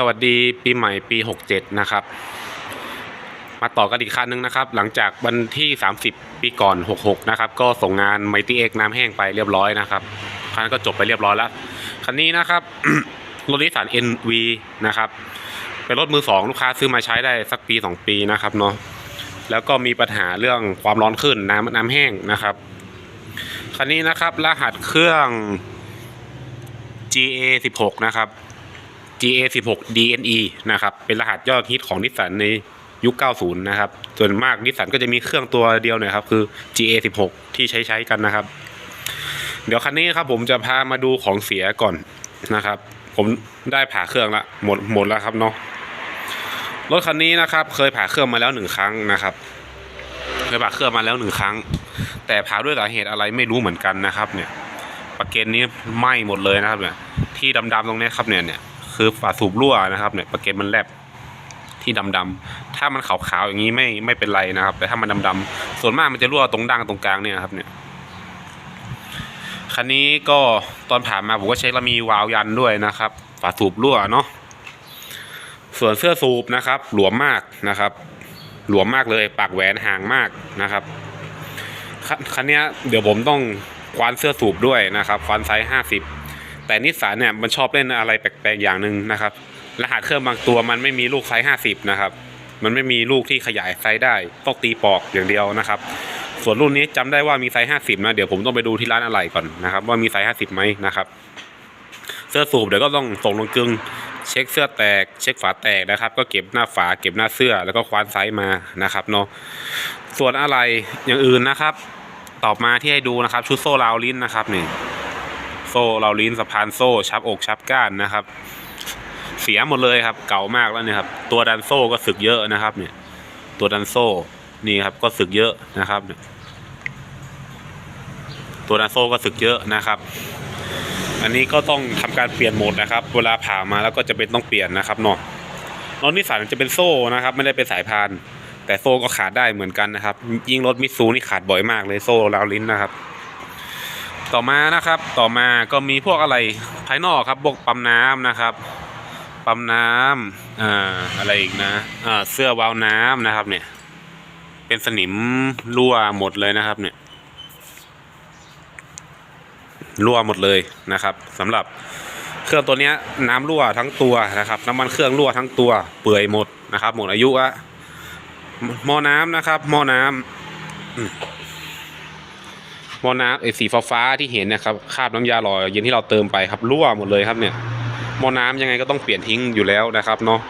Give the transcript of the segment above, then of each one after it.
สวัสดีปีใหม่ปี 67 นะครับ มาต่อกันอีกคันหนึงนะครับ หลังจากวันที่ 30 ปีก่อน 66 นะครับ ก็ส่งงาน Mighty X น้ำแห้งไปเรียบร้อยนะครับ คันนนก็จบไปเรียบร้อยแล้ว คันนี้นะครับ รถนิสสัน NV นะครับ เป็นรถมือสองลูกค้าซื้อมาใช้ได้สักปี 2 ปีนะครับเนาะ แล้วก็มีปัญหาเรื่องความร้อนขึ้นน้ำน้ำแห้งนะครับ คันนี้นะครับรหัสเครื่อง GA 16 นะครับ GA 16 DNE นะครับ เป็นรหัสยอดฮิตของนิสสันในยุค 90 นะครับ ส่วนมากนิสสันก็จะมีเครื่องตัวเดียวหนะครับ คือ GA 16 ที่ใช้ใช้กันนะครับ เดี๋ยวคันนี้ครับผมจะพามาดูของเสียก่อนนะครับ ผมได้ผ่าเครื่องละหมดหมดแล้วครับเนาะ รถคันนี้นะครับ เคยผ่าเครื่องมาแล้วหนึ่งครั้งนะครับ เคยผ่าเครื่องมาแล้วหนึ่งครั้ง แต่ผ่าด้วยสาเหตุอะไรไม่รู้เหมือนกันนะครับ เนี่ย ประเกนนี้ไหม้หมดเลยนะครับเนี่ย ที่ดำๆตรงนี้ครับเนี่ยเนี่ย คือฝาสูบรั่วนะครับเนี่ยประเก็นมันแลบที่ดำๆถ้ามันขาวๆอย่างนี้ไม่ไม่เป็นไรนะครับ แต่ถ้ามันดำๆส่วนมากมันจะรั่วตรงดั้งตรงกลางเนี่ยครับเนี่ยคันนี้ก็ตอนผ่านมาผมก็เช็คแล้วมีวาล์วยันด้วยนะครับ ฝาสูบรั่วเนาะส่วนเสื้อสูบนะครับ หลวมมากนะครับ หลวมมากเลยปากแหวนห่างมากนะครับคันนี้เดี๋ยวผมต้องควานเสื้อสูบด้วยนะครับควานไซส์ห้าสิบ แต่นิสสันเนี่ยมันชอบเล่นอะไรแปลกๆอย่างหนึ่งนะครับ รหัสเครื่องบางตัวมันไม่มีลูกไซส์ห้าสิบนะครับ มันไม่มีลูกที่ขยายไซส์ได้ต้องตีปอกอย่างเดียวนะครับ ส่วนรุ่นนี้จำได้ว่ามีไซส์ห้าสิบนะ เดี๋ยวผมต้องไปดูที่ร้านอะไรก่อนนะครับ ว่ามีไซส์ห้าสิบไหมนะครับ เสื้อสูบเดี๋ยวก็ต้องส่งลงกึงเช็คเสื้อแตก เช็คฝาแตกนะครับ ก็เก็บหน้าฝาเก็บหน้าเสื้อแล้วก็ควานไซส์มานะครับเนาะส่วนอะไรอย่างอื่นนะครับตอบมาที่ให้ดูนะครับ ชุดโซ่ราวลิ้นนะครับนี่ โซ่เราลิ้นสะพานโซ่ ชับอกชับก้านนะครับ เสียหมดเลยครับ เก่ามากแล้วเนี่ยครับตัวดันโซ่ก็สึกเยอะนะครับ เนี่ย ตัวดันโซ่นี่ครับก็สึกเยอะนะครับเนี่ยตัวดันโซ่ก็สึกเยอะนะครับ อันนี้ก็ต้องทำการเปลี่ยนโหมดนะครับ เวลาผ่ามาแล้วก็จะเป็นต้องเปลี่ยนนะครับเนาะรถนิสสันจะเป็นโซ่นะครับ ไม่ได้เป็นสายพาน แต่โซ่ก็ขาดได้เหมือนกันนะครับ ยิ่งรถมิซูนี่ขาดบ่อยมากเลยโซ่ราวลิ้นนะครับ ต่อมานะครับต่อมาก็มีพวกอะไรภายนอกครับพวกปั๊มน้ำนะครับ ปั๊มน้ำอ่าอะไรอีกนะอ่าเสื้อวาวน้ำนะครับเนี่ย เป็นสนิมรั่วหมดเลยนะครับเนี่ยรั่วหมดเลยนะครับสำหรับเครื่องตัวนี้น้ำรั่วทั้งตัวนะครับ น้ำมันเครื่องรั่วทั้งตัว เปื่อยหมดนะครับ หมดอายุอะหม้อน้ำนะครับหม้อน้ำอื มหม้อน้ำไอ้สีฟ้าๆที่เห็นนะครับคราบน้ำยาหล่อเย็นที่เราเติมไปครับรั่วหมดเลยครับเนี่ยหม้อน้ำยังไงก็ต้องเปลี่ยนทิ้งอยู่แล้วนะครับเนาะ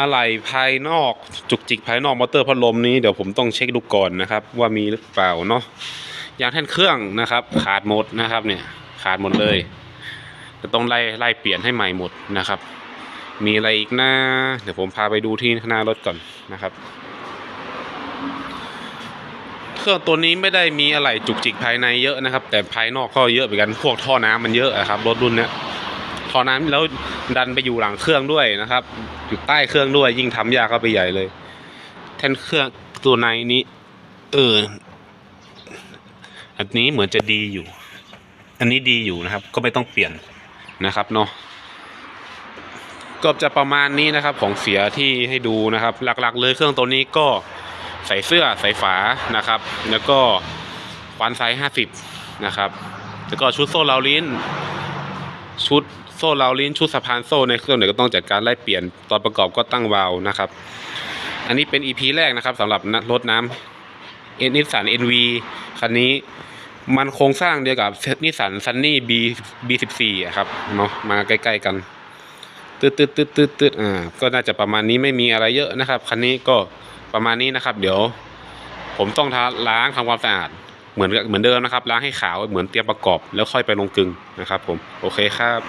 อะไรภายนอกจุกจิกภายนอกมอเตอร์พัดลมนี้เดี๋ยวผมต้องเช็คดูก่อนนะครับ ว่ามีหรือเปล่าเนาะยางแท่นเครื่องนะครับ ขาดหมดนะครับเนี่ยขาดหมดเลย จะต้องไล่ไล่เปลี่ยนให้ใหม่หมดนะครับ มีอะไรอีกนะเดี๋ยวผมพาไปดูที่หน้ารถก่อนนะครับ เครื่องตัวนี้ไม่ได้มีอะไรจุกจิกภายในเยอะนะครับ แต่ภายนอกก็เยอะเหมือนกันพวกท่อน้ำมันเยอะอะครับรถรุ่นเนี้ยท่อน้ำแล้วดันไปอยู่หลังเครื่องด้วยนะครับ อยู่ใต้เครื่องด้วยยิ่งทำยากเข้าไปใหญ่เลย แท่นเครื่องตัวในนี้เอออันนี้เหมือนจะดีอยู่ อันนี้ดีอยู่นะครับ ก็ไม่ต้องเปลี่ยนนะครับเนาะก็จะประมาณนี้นะครับของเสียที่ให้ดูนะครับ หลักๆ เลยเครื่องตัวนี้ก็ ใส่เสื้อใส่ฝานะครับ แล้วก็ควานไซส์ห้าสิบนะครับ แล้วก็ชุดโซ่ราวลิ้น ชุดโซ่ราวลิ้นชุดสะพานโซ่ในเครื่องเนี่ยก็ต้องจัดการไล่เปลี่ยนตอนประกอบก็ตั้งวาล์วนะครับ อันนี้เป็น EP แรกนะครับสำหรับรถน้ำเอ็นนิสสัน NV คันนี้มันโครงสร้างเดียวกับนิสสันซันนี่ B B14 อะครับเนาะมาใกล้ๆกันตืดตืดตืดตืดตืดอ่าก็น่าจะประมาณนี้ไม่มีอะไรเยอะนะครับ คันนี้ก็ ประมาณนี้นะครับ เดี๋ยวผมต้องทาล้างทำความสะอาดเหมือนเหมือนเดิมนะครับ ล้างให้ขาวเหมือนเตรียมประกอบแล้วค่อยไปลงกึงนะครับ ผมโอเคครับ